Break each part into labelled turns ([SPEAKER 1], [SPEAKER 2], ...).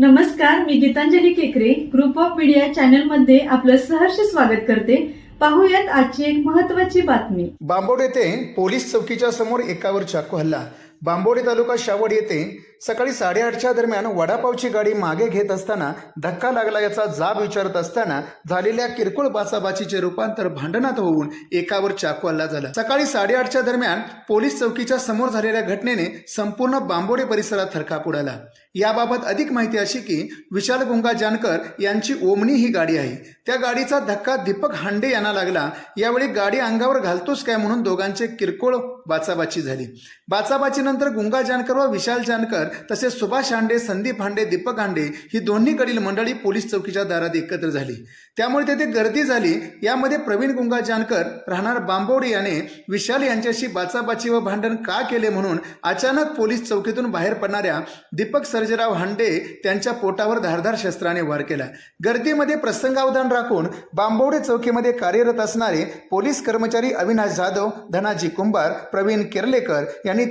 [SPEAKER 1] नमस्कार मी गीतांजली केकरे. Group of media चॅनलमध्ये आपलं सहर्ष स्वागत करते. पाहूयात आजची एक महत्वाची बातमी.
[SPEAKER 2] बांबोड येथे पोलीस चौकीच्या समोर एकावर चाकू हल्ला बांबोडी तालुका शावड येथे सकाळी साडेआठच्या दरम्यान वडापावची गाडी मागे घेत असताना धक्का लागला याचा जाब विचारत असताना झालेल्या किरकोळ बाचाबाचीचे रूपांतर भांडणात होऊन एकावर चाकू हल्ला झाला. सकाळी साडेआठच्या दरम्यान पोलीस चौकीच्या समोर झालेल्या घटनेने संपूर्ण बांबोडे परिसरात थरकाप उडाला. याबाबत अधिक माहिती अशी की विशाल गुंगा जानकर यांची ओमनी ही गाडी आहे. त्या गाडीचा धक्का दीपक हांडे यांना लागला. यावेळी गाडी अंगावर घालतोच काय म्हणून दोघांचे किरकोळ बाचाबाची झाली. बाचाबाची त्याच्यानंतर गुंगा जानकर व विशाल जानकर तसेच सुभाष हांडे संदीप हांडे दीपक हांडे ही दोन्हीकडील मंडळी पोलीस चौकीच्या दारात एकत्र झाली. त्यामुळे तेथे गर्दी झाली. यामध्ये प्रवीण गुंगा जानकर राहणार बांबोडी याने विशाल यांच्याशी बाचाबाची व भांडण का केले म्हणून अचानक पोलीस चौकीतून बाहेर पडणाऱ्या दीपक सर्जेराव हांडे त्यांच्या पोटावर धारधार शस्त्राने वार केला. गर्दीमध्ये प्रसंगावधान राखून बांबोडे चौकीमध्ये कार्यरत असणारे पोलीस कर्मचारी अविनाश जाधव धनाजी कुंभार प्रवीण केरलेकर यांनी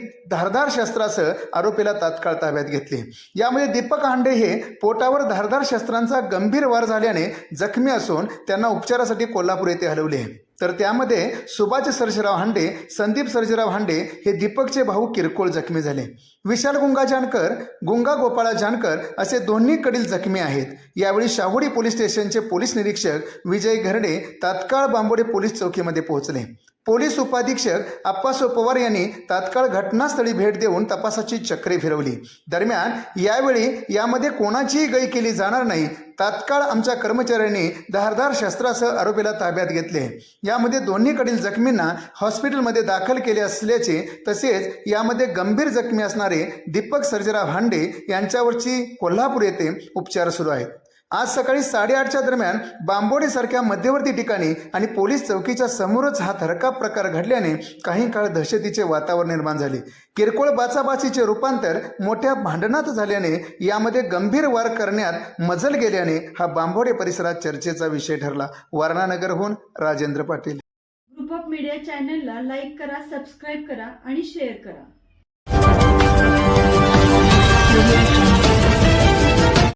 [SPEAKER 2] धारदार शस्त्रासह आरोपीला तात्काळ ताब्यात घेतले. यामध्ये दीपक हांडे हे पोटावर धारदार शस्त्रांचा गंभीर वार झाल्याने जखमी असून त्यांना उपचारासाठी कोल्हापूर येथे हलवले. तर त्यामध्ये सुभाष सर्जराव हांडे संदीप सर्जराव हांडे हे दीपकचे भाऊ किरकोळ जखमी झाले. विशाल गुंगा जानकर गुंगा गोपाळा जानकर असे दोन्हीकडील जखमी आहेत. यावेळी शाहुडी पोलीस स्टेशनचे पोलीस निरीक्षक विजय घरडे तात्काळ बांबोडे पोलीस चौकीमध्ये पोहोचले. पोलीस उपाधीक्षक आप्पासो पवार यांनी तात्काळ घटनास्थळी भेट देऊन तपासाची चक्रे फिरवली. दरम्यान यावेळी यामध्ये कोणाचीही गय केली जाणार नाही. तात्काळ आमच्या कर्मचाऱ्यांनी धारदार शस्त्रासह आरोपीला ताब्यात घेतले. यामध्ये दोन्हीकडील जखमींना हॉस्पिटलमध्ये दाखल केले असल्याचे तसेच यामध्ये गंभीर जखमी असणारे दीपक सर्जरा भांडे यांच्यावरची कोल्हापूर येथे उपचार सुरू आहेत. आज सकाळी साडेआठच्या दरम्यान बांबोडीसारख्या मध्यवर्ती ठिकाणी आणि पोलीस चौकीच्या समोरच हा थरकाप प्रकार घडल्याने काही काळ दहशतीचे वातावरण निर्माण झाले. किरकोळ बाचाबाचीचे रूपांतर मोठ्या भांडणात झाल्याने यामध्ये गंभीर वार करण्यात मजल गेल्याने हा बांबोडे परिसरात चर्चेचा विषय ठरला. वारणानगरहून Rajendra Patil.
[SPEAKER 1] Group of media चॅनलला लाईक करा सबस्क्राईब करा आणि शेअर करा.